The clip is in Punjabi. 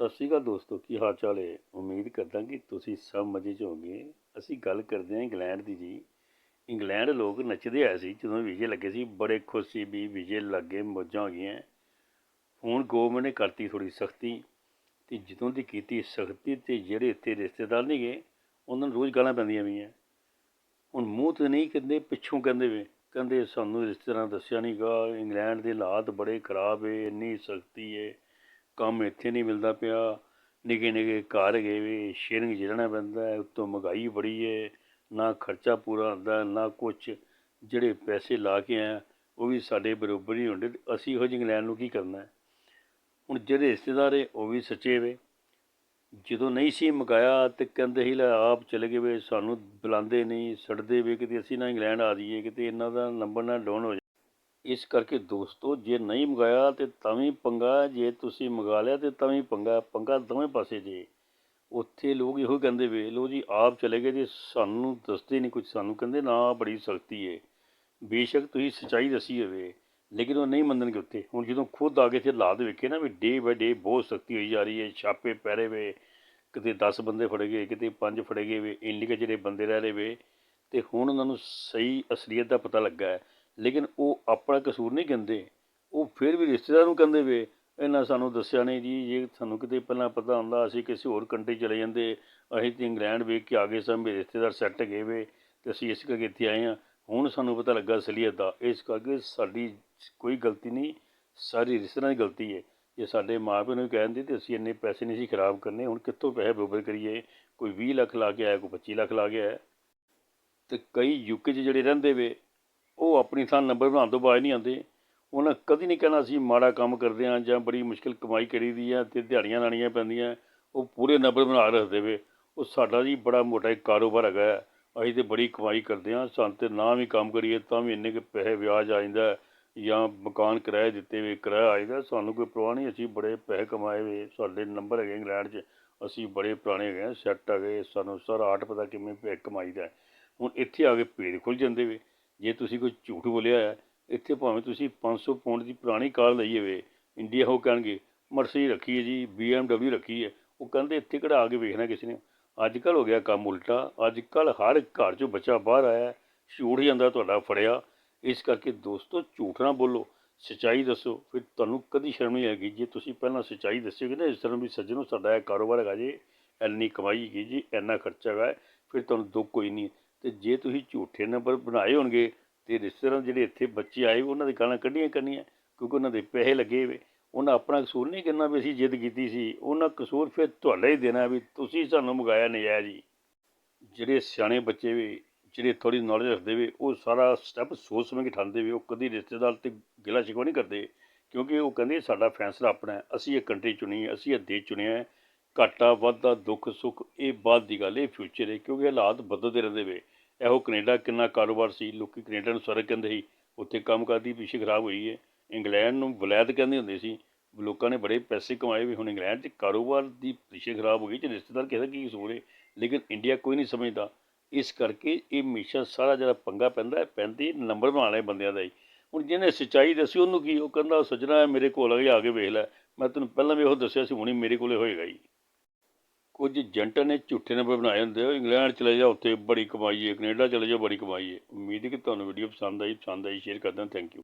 ਸਤਿ ਸ਼੍ਰੀ ਅਕਾਲ ਦੋਸਤੋ, ਕੀ ਹਾਲ ਚਾਲ ਹੈ? ਉਮੀਦ ਕਰਦਾ ਕਿ ਤੁਸੀਂ ਸਭ ਮਜ਼ੇ 'ਚ ਹੋਗੇ ਅਸੀਂ ਗੱਲ ਕਰਦੇ ਹਾਂ ਇੰਗਲੈਂਡ ਦੀ ਜੀ। ਇੰਗਲੈਂਡ ਲੋਕ ਨੱਚਦੇ ਆਏ ਸੀ, ਜਦੋਂ ਵੀਜ਼ੇ ਲੱਗੇ ਸੀ, ਬੜੇ ਖੁਸ਼ ਸੀ ਵੀ ਵੀਜ਼ੇ ਲੱਗੇ ਮੌਜਾਂ ਹੋ ਗਈਆਂ। ਹੁਣ ਗਵਰਨਮੈਂਟ ਨੇ ਕਰਤੀ ਥੋੜੀ ਸਖਤੀ ਤੇ ਜਦੋਂ ਦੀ ਕੀਤੀ ਸਖਤੀ ਤੇ ਜਿਹੜੇ ਇੱਥੇ ਰਿਸ਼ਤੇਦਾਰ ਨਹੀਂ ਗਏ ਉਹਨਾਂ ਨੂੰ ਰੋਜ਼ ਗਾਲਾਂ ਪੈਂਦੀਆਂ ਪਈਆਂ। ਹੁਣ ਮੂੰਹ ਤੇ ਨਹੀਂ ਕਹਿੰਦੇ, ਪਿੱਛੋਂ ਕਹਿੰਦੇ ਵੇ। ਕਹਿੰਦੇ ਸਾਨੂੰ ਰਿਸ਼ਤੇਦਾਰਾਂ ਦੱਸਿਆ ਨਹੀਂ ਗਾ ਇੰਗਲੈਂਡ ਦੇ ਹਾਲਾਤ ਬੜੇ ਖਰਾਬ ਏ, ਇੰਨੀ ਸਖਤੀ ਏ। ਕੰਮ ਇੱਥੇ ਨਹੀਂ ਮਿਲਦਾ ਪਿਆ। ਨਿੱਕੇ ਨਿੱਕੇ ਘਰ ਗਏ ਵੇ ਸ਼ੇਅਰਿੰਗ ਜਿਹੜਾ ਪੈਂਦਾ ਹੈ, ਉੱਤੋਂ ਮਹਿੰਗਾਈ ਬੜੀ ਹੈ ਨਾ ਖਰਚਾ ਪੂਰਾ ਹੁੰਦਾ, ਨਾ ਕੁਛ। ਜਿਹੜੇ ਪੈਸੇ ਲਾ ਕੇ ਆਇਆ, ਉਹ ਵੀ ਸਾਡੇ ਬਰੋਬਰ ਹੀ ਹੁੰਦੇ, ਤੇ ਅਸੀਂ ਇਹੋ ਜਿਹੇ ਇੰਗਲੈਂਡ ਨੂੰ ਕੀ ਕਰਨਾ ਹੁਣ ਜਿਹੜੇ ਰਿਸ਼ਤੇਦਾਰ ਹੈ, ਉਹ ਵੀ ਸੱਚੇ ਵੇ। ਜਦੋਂ ਨਹੀਂ ਸੀ ਮੰਗਾਇਆ ਤੇ ਕਹਿੰਦੇ ਸੀ, ਲੈ ਆਪ ਚਲੇ ਗਏ ਵੇ, ਸਾਨੂੰ ਬੁਲਾਉਂਦੇ ਨਹੀਂ ਸੜਦੇ ਵੇ, ਕਿਤੇ ਅਸੀਂ ਨਾ ਇੰਗਲੈਂਡ ਆ ਜਾਈਏ, ਕਿਤੇ ਇਹਨਾਂ ਦਾ ਨੰਬਰ ਨਾ ਡਾਊਨ ਹੋ ਜਾਏ। ਇਸ ਕਰਕੇ ਦੋਸਤੋ, ਜੇ ਨਹੀਂ ਮੰਗਾਇਆ ਤੇ ਤਾਂ ਵੀ ਪੰਗਾ ਜੇ ਤੁਸੀਂ ਮੰਗਾ ਲਿਆ ਤੇ ਤਾਂ ਵੀ ਪੰਗਾ ਪੰਗਾ ਦੋਵੇਂ ਪਾਸੇ ਜੇ। ਉੱਥੇ ਲੋਕ ਇਹੋ ਕਹਿੰਦੇ ਵੇ ਲੋ ਜੀ, ਆਪ ਚਲੇ ਗਏ ਜੀ, ਸਾਨੂੰ ਦੱਸਦੇ ਨਹੀਂ ਕੁਝ ਸਾਨੂੰ ਕਹਿੰਦੇ ਨਾ ਬੜੀ ਸਖਤੀ ਹੈ ਬੇਸ਼ੱਕ ਤੁਸੀਂ ਸੱਚਾਈ ਦੱਸੀ ਹੋਵੇ, ਲੇਕਿਨ ਉਹ ਨਹੀਂ ਮੰਨਣਗੇ ਉੱਥੇ। ਹੁਣ ਜਦੋਂ ਖੁਦ ਆ ਕੇ ਇੱਥੇ ਹਾਲਾਤ ਵੇਖੇ ਨਾ ਵੀ ਡੇ ਬਾਏ ਡੇ ਬਹੁਤ ਸਖਤੀ ਹੋਈ ਜਾ ਰਹੀ ਹੈ ਛਾਪੇ ਪੈ ਰਹੇ ਵੇ, ਕਿਤੇ 10 ਬੰਦੇ ਫੜੇ ਗਏ, ਕਿਤੇ 5 ਫੜੇ ਗਏ ਵੇ ਇੰਨੇ ਕੁ ਜਿਹੜੇ ਬੰਦੇ ਰਹਿ ਰਹੇ ਵੇ, ਤੇ ਹੁਣ ਉਹਨਾਂ ਨੂੰ ਸਹੀ ਅਸਲੀਅਤ ਦਾ ਪਤਾ ਲੱਗਾ ਹੈ। ਲੇਕਿਨ ਉਹ ਆਪਣਾ ਕਸੂਰ ਨਹੀਂ ਕਹਿੰਦੇ ਉਹ ਫਿਰ ਵੀ ਰਿਸ਼ਤੇਦਾਰ ਨੂੰ ਕਹਿੰਦੇ ਵੇ, ਇਹਨਾਂ ਸਾਨੂੰ ਦੱਸਿਆ ਨਹੀਂ ਜੀ, ਜੇ ਸਾਨੂੰ ਕਿਤੇ ਪਹਿਲਾਂ ਪਤਾ ਹੁੰਦਾ, ਅਸੀਂ ਕਿਸੇ ਹੋਰ ਕੰਟਰੀ ਚਲੇ ਜਾਂਦੇ। ਅਸੀਂ ਤੇ ਇੰਗਲੈਂਡ ਵੇਖ ਕੇ ਆ ਗਏ ਸਾਂ, ਮੇਰੇ ਰਿਸ਼ਤੇਦਾਰ ਸੈੱਟ ਗਏ ਵੇ ਤੇ ਅਸੀਂ ਇਸ ਕਰਕੇ ਇੱਥੇ ਆਏ ਹਾਂ। ਹੁਣ ਸਾਨੂੰ ਪਤਾ ਲੱਗਾ ਅਸਲੀਅਤ ਦਾ। ਇਸ ਕਰਕੇ ਸਾਡੀ ਕੋਈ ਗਲਤੀ ਨਹੀਂ, ਸਾਰੀ ਰਿਸ਼ਤੇਦਾਰਾਂ ਦੀ ਗਲਤੀ ਹੈ ਜੇ ਸਾਡੇ ਮਾਪਿਆਂ ਨੂੰ ਕਹਿੰਦੇ ਤੇ ਅਸੀਂ ਇੰਨੇ ਪੈਸੇ ਨਹੀਂ ਸੀ ਖਰਾਬ ਕਰਨੇ, ਹੁਣ ਕਿੱਥੋਂ ਪੈਸੇ ਬਰੋਬਰ ਕਰੀਏ? ਕੋਈ 20 ਲੱਖ ਲਾ ਕੇ ਆਇਆ, ਕੋਈ 25 ਲੱਖ ਲਾ ਕੇ ਆਇਆ। ਤੇ ਕਈ ਯੂਕੇ 'ਚ ਜਿਹੜੇ ਰਹਿੰਦੇ ਵੇ ਉਹ ਆਪਣੀ ਥਾਂ ਨੰਬਰ ਬਣਾਉਣ ਤੋਂ ਬਾਅਦ ਨਹੀਂ ਆਉਂਦੇ। ਉਹਨਾਂ ਕਦੀ ਨਹੀਂ ਕਹਿਣਾ ਅਸੀਂ ਮਾੜਾ ਕੰਮ ਕਰਦੇ ਹਾਂ ਜਾਂ ਬੜੀ ਮੁਸ਼ਕਿਲ ਕਮਾਈ ਕਰੀ ਦੀ ਆ ਤੇ ਦਿਹਾੜੀਆਂ ਲਾਣੀਆਂ ਪੈਂਦੀਆਂ। ਉਹ ਪੂਰੇ ਨੰਬਰ ਬਣਾ ਰੱਖਦੇ ਵੇ ਉਹ ਸਾਡਾ ਜੀ ਬੜਾ ਮੋਟਾ ਇੱਕ ਕਾਰੋਬਾਰ ਹੈਗਾ ਹੈ। ਅਸੀਂ ਤੇ ਬੜੀ ਕਮਾਈ ਕਰਦੇ ਹਾਂ। ਸਾਨੂੰ ਤੇ ਨਾ ਵੀ ਕੰਮ ਕਰੀਏ ਤਾਂ ਵੀ ਇੰਨੇ ਕੁ ਪੈਸੇ ਵਿਆਜ ਆ ਜਾਂਦਾ ਜਾਂ ਮਕਾਨ ਕਿਰਾਏ ਦਿੱਤੇ ਵੇ ਕਿਰਾਇਆ ਆਏਗਾ ਸਾਨੂੰ ਕੋਈ ਪਰਵਾਹ ਨਹੀਂ। ਅਸੀਂ ਬੜੇ ਪੈਸੇ ਕਮਾਏ ਵੇ ਸਾਡੇ ਨੰਬਰ ਹੈਗੇ ਇੰਗਲੈਂਡ 'ਚ। ਅਸੀਂ ਬੜੇ ਪੁਰਾਣੇ ਹੈਗੇ ਹਾਂ। ਸੈੱਟ ਹੈਗੇ ਸਾਨੂੰ ਸਾਰਾ ਆਰਟ ਪਤਾ ਕਿਵੇਂ ਪੈਸੇ ਕਮਾਈਦਾ ਹੈ। ਹੁਣ ਇੱਥੇ ਆ ਕੇ ਪੇੜ ਖੁੱਲ ਜਾਂਦੇ ਵੇ। ਜੇ ਤੁਸੀਂ ਕੋਈ ਝੂਠ ਬੋਲਿਆ ਹੈ ਇੱਥੇ ਭਾਵੇਂ ਤੁਸੀਂ 500 ਪੌਂਡ ਦੀ ਪੁਰਾਣੀ ਕਾਰ ਲਈ ਹੋਵੇ, ਇੰਡੀਆ ਹੋ ਕਹਿਣਗੇ ਮਰਸੀ ਰੱਖੀ ਹੈ ਜੀ BMW ਰੱਖੀ ਹੈ। ਉਹ ਕਹਿੰਦੇ ਇੱਥੇ ਕਢਾ ਕੇ ਵੇਖਣਾ ਕਿਸੇ ਨੇ। ਅੱਜ ਕੱਲ੍ਹ ਹੋ ਗਿਆ ਕੰਮ ਉਲਟਾ, ਅੱਜ ਕੱਲ੍ਹ ਹਰ ਘਰ 'ਚੋਂ ਬੱਚਾ ਬਾਹਰ ਆਇਆ, ਝੂਠ ਜਾਂਦਾ ਤੁਹਾਡਾ ਫੜਿਆ। ਇਸ ਕਰਕੇ ਦੋਸਤੋ, ਝੂਠ ਨਾ ਬੋਲੋ, ਸੱਚਾਈ ਦੱਸੋ। ਫਿਰ ਤੁਹਾਨੂੰ ਕਦੀ ਸ਼ਰਮ ਨਹੀਂ ਆਏਗੀ। ਜੇ ਤੁਸੀਂ ਪਹਿਲਾਂ ਸੱਚਾਈ ਦੱਸਿਓਗੇ ਨਾ, ਇਸ ਤਰ੍ਹਾਂ ਵੀ ਸੱਜਣੋ, ਸਾਡਾ ਇਹ ਕਾਰੋਬਾਰ ਹੈਗਾ ਜੀ, ਇੰਨੀ ਕਮਾਈ ਹੈਗੀ ਜੀ, ਇੰਨਾ ਖਰਚਾ ਹੈਗਾ, ਫਿਰ ਤੁਹਾਨੂੰ ਦੁੱਖ ਕੋਈ ਨਹੀਂ। ਤੇ ਜੇ ਤੁਸੀਂ ਝੂਠੇ ਨੰਬਰ ਬਣਾਏ ਹੋਣਗੇ ਤੇ ਰਿਸ਼ਤੇਦਾਰ ਜਿਹੜੇ ਇੱਥੇ ਬੱਚੇ ਆਏ ਉਹਨਾਂ ਦੀ ਗਾਲਾਂ ਕੱਢੀਆਂ ਕਰਨੀਆਂ, ਕਿਉਂਕਿ ਉਹਨਾਂ ਦੇ ਪੈਸੇ ਲੱਗੇ ਵੇ ਉਹਨਾਂ ਆਪਣਾ ਕਸੂਰ ਨਹੀਂ ਕਰਨਾ ਵੀ ਅਸੀਂ ਜਿੱਦ ਕੀਤੀ ਸੀ। ਉਹਨਾਂ ਕਸੂਰ ਫਿਰ ਤੁਹਾਡਾ ਹੀ ਦੇਣਾ ਵੀ ਤੁਸੀਂ ਸਾਨੂੰ ਮੰਗਾਇਆ ਨਜਾਇਜ਼ ਜੀ ਜਿਹੜੇ ਸਿਆਣੇ ਬੱਚੇ ਵੀ, ਜਿਹੜੇ ਥੋੜੀ ਨੌਲੇਜ ਰੱਖਦੇ ਵੇ, ਉਹ ਸਾਰਾ ਸਟੈਪ ਸੋਚ ਸਮਝ ਕੇ ਠਾਂਦੇ ਵੇ, ਉਹ ਕਦੀ ਰਿਸ਼ਤੇਦਾਰ ਤੇ ਗਿਲਾ ਸ਼ਿਕਵਾ ਨਹੀਂ ਕਰਦੇ। ਕਿਉਂਕਿ ਉਹ ਕਹਿੰਦੇ ਸਾਡਾ ਫੈਸਲਾ ਆਪਣਾ ਹੈ। ਅਸੀਂ ਇਹ ਕੰਟਰੀ ਚੁਣੀ ਹੈ, ਅਸੀਂ ਇਹ ਦੇਸ਼ ਚੁਣਿਆ ਹੈ। ਘਾਟਾ ਵਾਧਾ ਦੁੱਖ ਸੁੱਖ ਇਹ ਬਾਅਦ ਦੀ ਗੱਲ ਇਹ ਫਿਊਚਰ ਹੈ ਕਿਉਂਕਿ ਹਾਲਾਤ ਬਦਲਦੇ ਰਹਿੰਦੇ ਵੇ ਇਹੋ ਕੈਨੇਡਾ ਕਿੰਨਾ ਕਾਰੋਬਾਰ ਸੀ ਲੋਕੀ ਕੈਨੇਡਾ ਨੂੰ ਸਵਰਗ ਕਹਿੰਦੇ ਸੀ ਉੱਥੇ ਕੰਮ ਕਰਦੀ ਪਿੱਛੇ ਖਰਾਬ ਹੋਈ ਹੈ। ਇੰਗਲੈਂਡ ਨੂੰ ਵਲੈਤ ਕਹਿੰਦੇ ਹੁੰਦੇ ਸੀ ਲੋਕਾਂ ਨੇ ਬੜੇ ਪੈਸੇ ਕਮਾਏ ਵੀ ਹੁਣ ਇੰਗਲੈਂਡ 'ਚ ਕਾਰੋਬਾਰ ਦੀ ਪਿੱਛੇ ਖਰਾਬ ਹੋ ਗਈ ਤੇ ਰਿਸ਼ਤੇਦਾਰ ਕਿਸੇ ਦਾ ਕੀ ਕਸੂਰ ਲੇਕਿਨ ਇੰਡੀਆ ਕੋਈ ਨਹੀਂ ਸਮਝਦਾ। ਇਸ ਕਰਕੇ ਇਹ ਹਮੇਸ਼ਾ ਸਾਰਾ ਜਿਹੜਾ ਪੰਗਾ ਪੈਂਦਾ ਹੈ, ਪੈਂਦੀ ਨੰਬਰ ਬਣਾਉਣ ਵਾਲੇ ਬੰਦਿਆਂ ਦਾ ਹੀ। ਹੁਣ ਜਿਹਨੇ ਸੱਚਾਈ ਦੱਸੀ ਉਹਨੂੰ ਕੀ ਉਹ ਕਹਿੰਦਾ ਸੱਜਣਾ ਮੇਰੇ ਕੋਲ ਆ ਕੇ ਆ ਕੇ ਵੇਖ ਲੈ। ਮੈਂ ਤੈਨੂੰ ਪਹਿਲਾਂ ਵੀ ਉਹ ਦੱਸਿਆ ਸੀ ਹੁਣੀ ਮੇਰੇ ਕੋਲੇ ਹੋਏਗਾ ਹੀ। ਕੁਝ ਏਜੰਟ ਨੇ ਝੂਠੇ ਨੰਬਰ ਬਣਾਏ ਹੁੰਦੇ ਆ ਇੰਗਲੈਂਡ ਚਲੇ ਜਾ ਉੱਥੇ ਬੜੀ ਕਮਾਈ ਹੈ, ਕੈਨੇਡਾ ਚਲੇ ਜਾ ਬੜੀ ਕਮਾਈ ਹੈ। ਉਮੀਦ ਹੈ ਕਿ ਤੁਹਾਨੂੰ ਵੀਡੀਓ ਪਸੰਦ ਆਈ ਪਸੰਦ ਆਈ ਸ਼ੇਅਰ ਕਰਦਾ ਥੈਂਕ ਯੂ